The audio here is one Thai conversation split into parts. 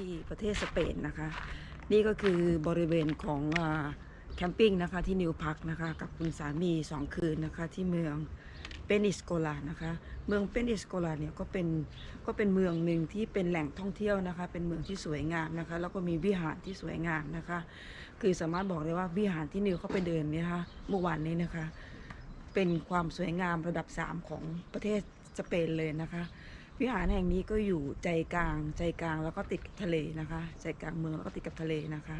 ที่ประเทศสเปนนะคะ นี่ก็คือบริเวณของอแคมปิ้งนะคะที่นิวพักนะคะ กับคุณสามีสองคืนนะคะที่เมืองเปนิสโกลานะคะ เมืองเปนิสโกลาเนี่ยก็เป็นก็เป็นเมืองหนึ่งที่เป็นแหล่งท่องเที่ยวนะคะ เป็นเมืองที่สวยงามนะคะ แล้วก็มีวิหารที่สวยงามนะคะ คือสามารถบอกได้ว่าวิหารที่นิวเข้าไปเดินเนี่ยนะคะเมื่อวานนี้นะคะ เป็นความสวยงามระดับ 3 ของประเทศสเปนเลยนะคะ วิหารแห่งนี้ก็อยู่ใจกลางใจกลางแล้วก็ติดกับทะเลนะคะ ใจกลางเมืองแล้วก็ติดกับทะเลนะคะ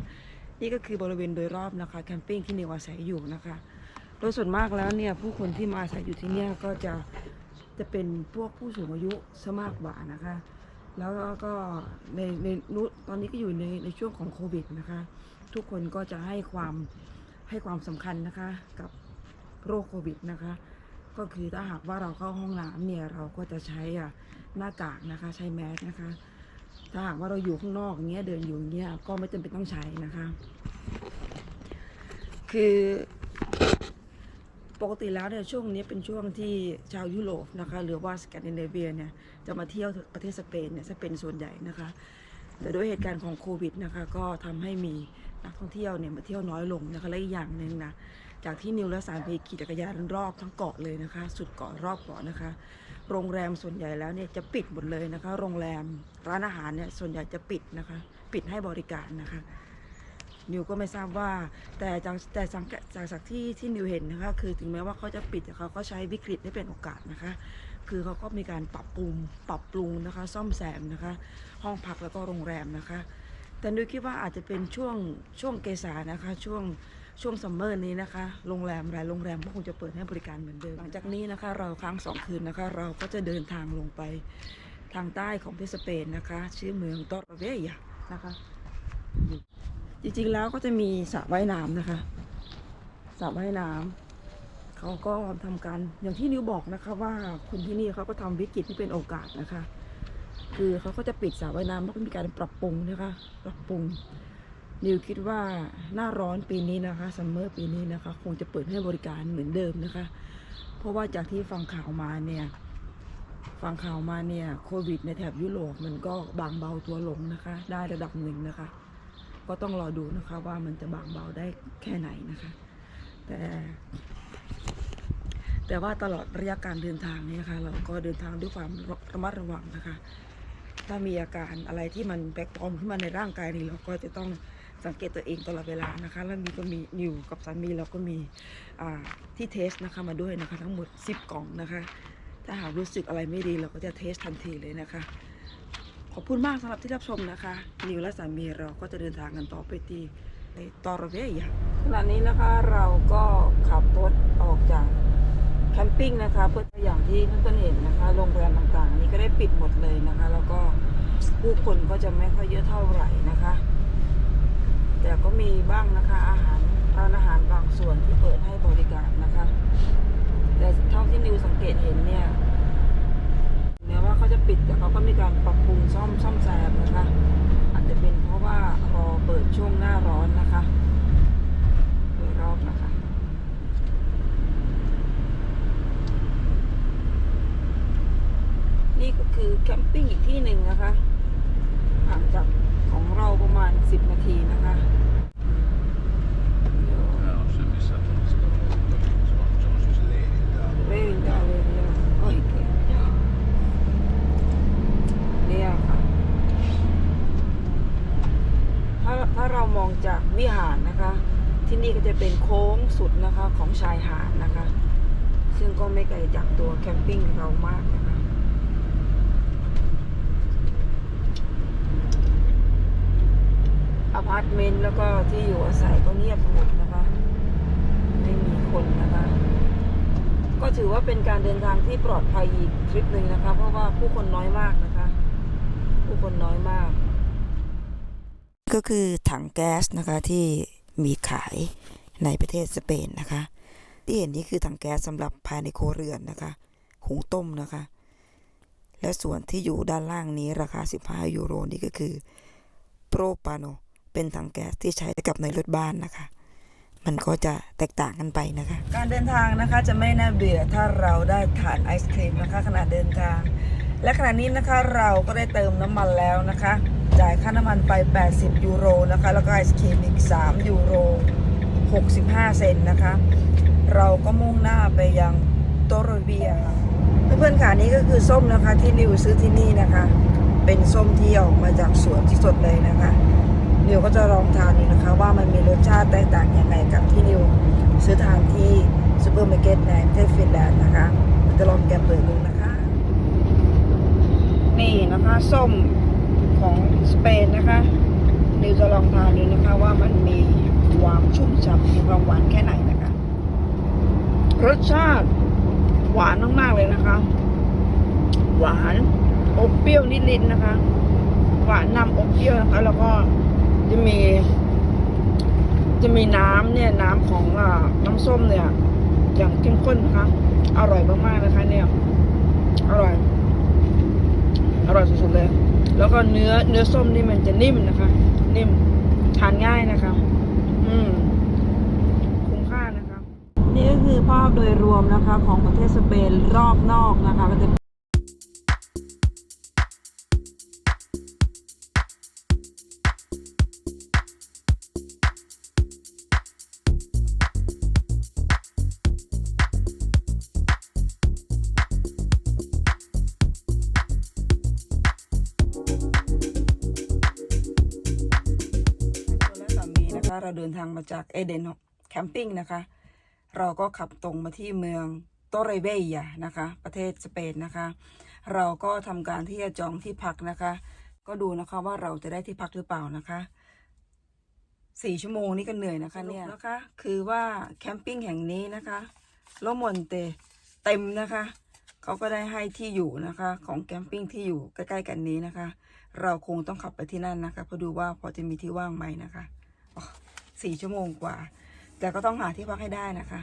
นี่ก็คือบริเวณโดยรอบนะคะแคมปิ้งที่นิวอาศัยอยู่นะคะโดยส่วนมากแล้วเนี่ยผู้คนที่มาอาศัยอยู่ที่เนี่ยก็จะจะเป็นพวกผู้สูงอายุซะมากกว่านะคะ แล้วก็ในในนุตอนนี้ก็อยู่ในในช่วงของโควิดนะคะ ทุกคนก็จะให้ความให้ความสำคัญนะคะกับโรคโควิดนะคะ ก็คือถ้าหากว่าเราเข้าห้องน้ำเนี่ยเราก็จะใช้อะหน้ากากนะคะ ใช้แมสนะคะ ถ้าหากว่าเราอยู่ข้างนอกอย่างเงี้ยเดินอยู่อย่างเงี้ยก็ไม่จำเป็นต้องใช้นะคะ คือปกติแล้วเนี่ยช่วงนี้เป็นช่วงที่ชาวยุโรปนะคะหรือว่าสแกนดิเนเวียเนี่ยจะมาเที่ยวประเทศสเปนเนี่ยจะเป็นส่วนใหญ่นะคะ แต่ด้วยเหตุการณ์ของโควิดนะคะก็ทำให้มีนักท่องเที่ยวเนี่ยมาเที่ยวน้อยลงนะคะและอีกอย่างหนึ่งนะ จากที่นิวและสารไปขี่จักรยานรอบทั้งเกาะเลยนะคะ สุดเกาะรอบเกาะนะคะ โรงแรมส่วนใหญ่แล้วเนี่ยจะปิดหมดเลยนะคะ โรงแรมร้านอาหารเนี่ยส่วนใหญ่จะปิดนะคะ ปิดให้บริการนะคะนิวก็ไม่ทราบว่า แต่จากแต่สังเกตจากจากที่ที่นิวเห็นนะคะคือถึงแม้ว่าเขาจะปิดแต่เขาก็ใช้วิกฤตให้เป็นโอกาสนะคะ คือเขาก็มีการปรับปรุงปรับปรุงนะคะ ซ่อมแซมนะคะ ห้องพักแล้วก็โรงแรมนะคะ แต่นิวคิดว่าอาจจะเป็นช่วงช่วงเกษานะคะช่วง ช่วงซัมเมอร์นี้นะคะ โรงแรมหลายโรงแรมก็คงจะเปิดให้บริการเหมือนเดิม หลังจากนี้นะคะ เราค้างสองคืนนะคะ เราก็จะเดินทางลงไปทางใต้ของประเทศสเปนนะคะ ชื่อเมืองตอร์เวยนะคะ จริงๆแล้วก็จะมีสระว่ายน้ำนะคะสระว่ายน้ำเขาก็ทำการอย่างที่นิวบอกนะคะ ว่าคนที่นี่เขาก็ทำวิกฤตที่เป็นโอกาสนะคะ คือเขาก็จะปิดสระว่ายน้ำแล้วก็มีการปรับปรุงนะคะ ปรับปรุง นิวคิดว่าหน้าร้อนปีนี้นะคะซัมเมอร์ปีนี้นะคะ คงจะเปิดให้บริการเหมือนเดิมนะคะ เพราะว่าจากที่ฟังข่าวมาเนี่ยฟังข่าวมาเนี่ยโควิดในแถบยุโรปมันก็บางเบาตัวลงนะคะ ได้ระดับหนึ่งนะคะ ก็ต้องรอดูนะคะว่ามันจะบางเบาได้แค่ไหนนะคะ แต่ แต่ว่าตลอดระยะการเดินทางเนี้ค่ะเราก็เดินทางด้วยความระมัดระวังนะคะ ถ้ามีอาการอะไรที่มันแปลกปลอมขึ้นมาในร่างกายนี่เราก็จะต้อง สังเกตตัวเองตลอดเวลานะคะแล้วมีก็มีนิวกับสามีเราก็มีที่เทสนะคะมาด้วยนะคะทั้งหมด 10 กล่องนะคะ ถ้าหากรู้สึกอะไรไม่ดีเราก็จะเทสทันทีเลยนะคะ ขอบคุณมากสำหรับที่รับชมนะคะ นิวและสามีเราก็จะเดินทางกันต่อไปที่ตอร์เวียขณะนี้นะคะเราก็ขับรถออกจากแคมปิ้งนะคะเพื่ออย่างที่ท่านต้นเห็นนะคะโรงแรมต่างๆ นี้ก็ได้ปิดหมดเลยนะคะ แล้วก็ผู้คนก็จะไม่ค่อยเยอะเท่าไหร่นะคะ แต่ก็มีบ้างนะคะ อาหารร้านอาหารบางส่วนที่เปิดให้บริการนะคะ แต่เท่าที่นิวสังเกตเห็นเนี่ยแม้ว่าเขาจะปิดแต่เขาก็มีการปรับปรุงซ่อมซ่อมแซมนะคะ อาจจะเป็นเพราะว่ารอเปิดช่วงหน้าร้อนนะคะโดยรอบนะคะนี่ก็คือแคมปิ้งอีกที่หนึ่งนะคะห่างจากของเราประมาณ 10 นาทีนะคะเดี๋ยว Ja, se missä se on siis lehdintää. เร่งดาวเลยเนี่ยโอ้ยเก่งเนี่ยค่ะ ถ้าถ้าเรามองจาก วิหารนะคะ ที่นี่ก็จะเป็นโค้งสุดนะคะของชายหาดนะคะ ซึ่งก็ไม่ไกลจากตัวแคมปิ้งเรามากนะคะอพาร์ตเมนต์แล้วก็ที่อยู่อาศัยก็เงียบหมดนะคะ ไม่มีคนนะคะ ก็ถือว่าเป็นการเดินทางที่ปลอดภัยอีกทริปหนึ่งนะคะ เพราะว่าผู้คนน้อยมากนะคะ ผู้คนน้อยมาก ก็คือถังแก๊สนะคะที่มีขายในประเทศสเปนนะคะ ที่เห็นนี่คือถังแก๊สสำหรับภายในครัวเรือนนะคะ หุงต้มนะคะ และส่วนที่อยู่ด้านล่างนี้ราคา 15 ยูโรนี่ก็คือโปรปาโนเป็นถังแก๊สที่ใช้กับในรถบ้านนะคะ มันก็จะแตกต่างกันไปนะคะ การเดินทางนะคะจะไม่น่าเบื่อถ้าเราได้ทานไอศครีมนะคะขณะเดินทาง และขณะนี้นะคะเราก็ได้เติมน้ำมันแล้วนะคะ จ่ายค่าน้ำมันไป 80 ยูโรนะคะ แล้วก็ไอศครีมอีก 3 ยูโร 65 เซนนะคะ เราก็มุ่งหน้าไปยังโตโรเบียค่ะ เพื่อนๆค่ะนี่ก็คือส้มนะคะที่นิวซื้อที่นี่นะคะ เป็นส้มที่ออกมาจากสวนที่สดเลยนะคะนิวก็จะลองทานดูนะคะ ว่ามันมีรสชาติแตกต่างยังไงกับที่นิวซื้อทานที่ซูเปอร์มาร์เก็ตในประเทศฟินแลนด์นะคะจะลองแกะเปิดดูนะคะ นี่นะคะส้ม ของสเปนนะคะนิวจะลองทานดูนะคะว่ามันมีความชุ่มฉ่ำมีความหวานแค่ไหนนะคะ รสชาติหวานมากๆเลยนะคะ หวานอมเปรี้ยวนิดๆนะคะ หวานนำอมเปรี้ยวนะคะ แล้วก็จะมี จะมีน้ำเนี่ยน้ำของอน้ำส้มเนี่ย อย่างเข้มข้นนะคะ อร่อยมากๆนะคะ เนี่ย อร่อย อร่อยสุดๆเลย แล้วก็เนื้อเนื้อส้มนี่มันจะนิ่มนะคะ นิ่มทานง่ายนะคะ อืมคุ้มค่านะคะ นี่ก็คือภาพโดยรวมนะคะ ของประเทศสเปนรอบนอกนะคะก็จะ เราเดินทางมาจากเอเดนแคมปิ้งนะคะ เราก็ขับตรงมาที่เมืองโตเรเบียนะคะ ประเทศสเปนนะคะ เราก็ทำการที่จะจองที่พักนะคะ ก็ดูนะคะว่าเราจะได้ที่พักหรือเปล่านะคะสี่ชั่วโมงนี่ก็เหนื่อยนะคะเนี่ยนะคะคือว่าแคมปิ้งแห่งนี้นะคะโลมอนเตเต็มนะคะเขาก็ได้ให้ที่อยู่นะคะ ของแคมปิ้งที่อยู่ใกล้ๆกันนี้นะคะ เราคงต้องขับไปที่นั่นนะคะเพื่อดูว่าพอจะมีที่ว่างไหมนะคะ สี่ชั่วโมงกว่า แต่ก็ต้องหาที่พักให้ได้นะคะ